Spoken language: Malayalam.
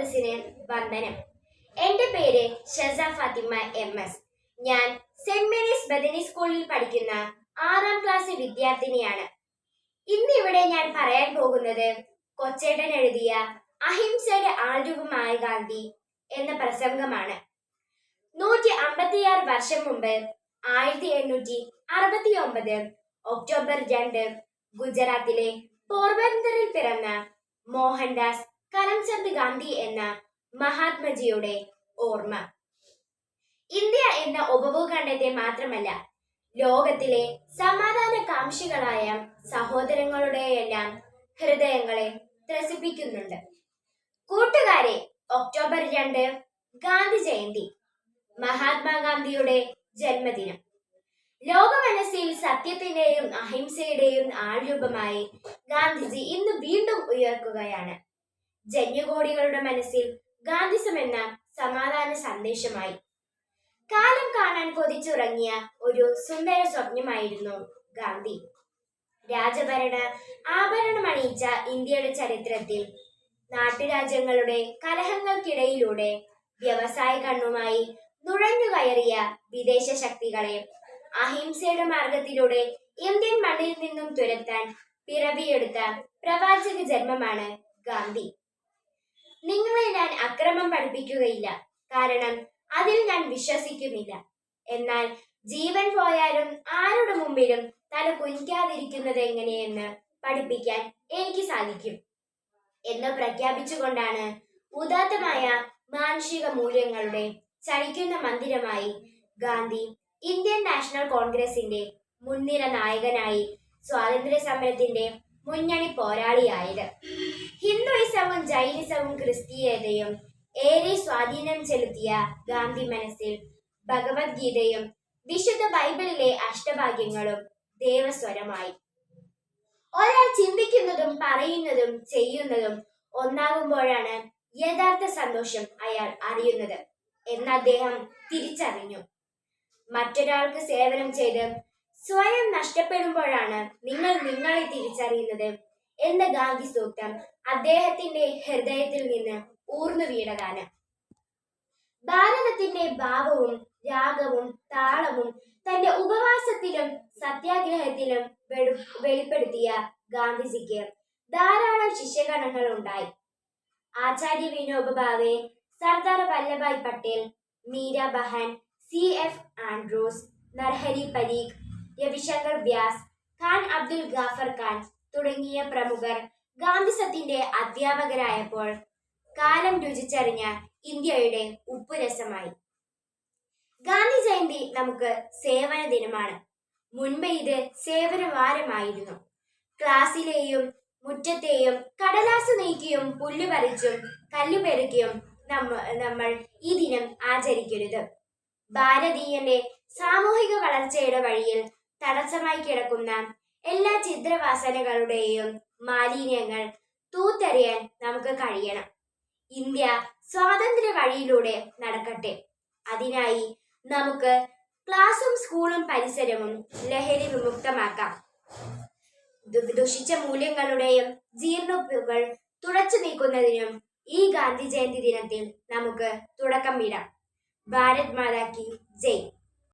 സദസ്സിന് വന്ദനം. എന്റെ പേര് ഷസ ഫാത്തിമ എം എസ്. ഞാൻ സെന്റ് മേരീസ് ബദനി സ്കൂളിൽ പഠിക്കുന്ന ആറാം ക്ലാസ് വിദ്യാർത്ഥിനിയാണ്. ഇന്ന് ഇവിടെ ഞാൻ പറയാൻ പോകുന്നത് കൊച്ചേട്ടൻ എഴുതിയ അഹിംസയുടെ ആൾരൂപമായ ഗാന്ധി എന്ന പ്രസംഗമാണ്. നൂറ്റി അമ്പത്തിയാറ് വർഷം മുമ്പ് ആയിരത്തി എണ്ണൂറ്റി അറുപത്തി ഒമ്പത് ഒക്ടോബർ രണ്ട് ഗുജറാത്തിലെ പോർബന്തറിൽ പിറന്ന മോഹൻദാസ് കരംചന്ദ് ഗാന്ധി എന്ന മഹാത്മജിയുടെ ഓർമ്മ. ഇന്ത്യ എന്ന ഉപഭൂഖണ്ഡത്തെ മാത്രമല്ല ലോകത്തിലെ സമാധാന കാംക്ഷികളായ സഹോദരങ്ങളുടെയെല്ലാം ഹൃദയങ്ങളെ ത്രസിപ്പിക്കുന്നുണ്ട്. കൂട്ടുകാരെ ഒക്ടോബർ രണ്ട് ഗാന്ധി ജയന്തി മഹാത്മാഗാന്ധിയുടെ ജന്മദിനം. ലോക മനസ്സിൽ സത്യത്തിന്റെയും അഹിംസയുടെയും ആൾരൂപമായി ഗാന്ധിജി ഇന്ന് വീണ്ടും ഉയർക്കുകയാണ്. ജന്യകോടികളുടെ മനസ്സിൽ ഗാന്ധിസം എന്ന സമാധാന സന്ദേശമായി. കാലം കാണാൻ കൊതിച്ചുറങ്ങിയ ഒരു സുന്ദര സ്വപ്നമായിരുന്നു ഗാന്ധി. രാജഭരണ ആഭരണമണിയിച്ച ഇന്ത്യയുടെ ചരിത്രത്തിൽ നാട്ടുരാജ്യങ്ങളുടെ കലഹങ്ങൾക്കിടയിലൂടെ വ്യവസായ കണ്ണുമായി നുഴഞ്ഞു കയറിയ വിദേശ ശക്തികളെ അഹിംസയുടെ മാർഗത്തിലൂടെ ഇന്ത്യൻ മണ്ണിൽ നിന്നും തുരത്താൻ പിറവിയെടുത്ത പ്രവാചക ജന്മമാണ് ഗാന്ധി. നിങ്ങളെ ഞാൻ അക്രമം പഠിപ്പിക്കുകയില്ല. കാരണം അതിൽ ഞാൻ വിശ്വസിക്കുന്നില്ല. എന്നാൽ ജീവൻ പോയാലും ആരുടെ മുമ്പിലും തല കുനിക്കാതിരിക്കുന്നത് എങ്ങനെയെന്ന് പഠിപ്പിക്കാൻ എനിക്ക് സാധിക്കും. എന്ന് പ്രഖ്യാപിച്ചുകൊണ്ടാണ് ഉദാത്തമായ മാനുഷിക മൂല്യങ്ങളുടെ ചലിക്കുന്ന മന്ദിരമായി ഗാന്ധി ഇന്ത്യൻ നാഷണൽ കോൺഗ്രസിന്റെ മുൻനിര നായകനായി സ്വാതന്ത്ര്യ സമരത്തിന്റെ മുന്നണി പോരാളിയായത്. ഹിന്ദുയിസവും ജൈനിസവും ക്രിസ്തീയതയും ഏറെ സ്വാധീനം ചെലുത്തിയ ഗാന്ധി മനസ്സിൽ ഭഗവത്ഗീതയും വിശുദ്ധ ബൈബിളിലെ അഷ്ടഭാഗ്യങ്ങളും ദേവസ്വരമായി. ഒരാൾ ചിന്തിക്കുന്നതും പറയുന്നതും ചെയ്യുന്നതും ഒന്നാകുമ്പോഴാണ് യഥാർത്ഥ സന്തോഷം അയാൾ അറിയുന്നത് എന്ന് അദ്ദേഹം തിരിച്ചറിഞ്ഞു. മറ്റൊരാൾക്ക് സേവനം ചെയ്ത് സ്വയം നഷ്ടപ്പെടുമ്പോഴാണ് നിങ്ങൾ നിങ്ങളെ തിരിച്ചറിയുന്നത് എന്ന ഗാന്ധി സൂക്തം അദ്ദേഹത്തിന്റെ ഹൃദയത്തിൽ നിന്ന് ഊർന്നു വീണതാണ്. ഭാരതത്തിന്റെ ഭാവവും രാഗവും താളവും തന്റെ ഉപവാസത്തിലും സത്യാഗ്രഹത്തിലും വെളു- വെളിപ്പെടുത്തിയ ഗാന്ധിജിക്ക് ധാരാളം ശിഷ്യഗണങ്ങൾ ഉണ്ടായി. Acharya Vinoba Bhave Sardar Vallabhbhai Patel Meera Behn C F Andrews Narhari Parikh Ravishankar Vyas Khan Abdul Ghaffar Khan തുടങ്ങിയ പ്രമുഖർ ഗാന്ധിസത്തിന്റെ അധ്യാപകരായപ്പോൾ കാലം രുചിച്ചറിഞ്ഞ ഇന്ത്യയുടെ ഉപ്പുരസമായി. ഗാന്ധി ജയന്തി നമുക്ക് സേവന ദിനമാണ്. മുൻപ് ഇത് സേവന വാരമായിരുന്നു ക്ലാസ്സിലെയും മുറ്റത്തെയും കടലാസ് നീക്കിയും പുല്ല് പറിച്ചും കല്ലുപെറുക്കിയും നമ്മ നമ്മൾ ഈ ദിനം ആചരിക്കരുത്. ഭാരതീയന്റെ സാമൂഹിക വളർച്ചയുടെ വഴിയിൽ തടസ്സമായി കിടക്കുന്ന എല്ലാ ചിത്രവാസനകളുടെയും മാലിന്യങ്ങൾ തൂത്തെറിയാൻ നമുക്ക് കഴിയണം. ഇന്ത്യ സ്വാതന്ത്ര്യ വഴിയിലൂടെ നടക്കട്ടെ. അതിനായി നമുക്ക് ക്ലാസും സ്കൂളും പരിസരവും ലഹരി വിമുക്തമാക്കാം. ദുഷിച്ച മൂല്യങ്ങളുടെയും ജീർണുപ്പുകൾ തുടച്ചു നീക്കുന്നതിനും ഈ ഗാന്ധി ജയന്തി ദിനത്തിൽ നമുക്ക് തുടക്കം ഇടാം. ഭാരത് മാതാ കി ജയ്.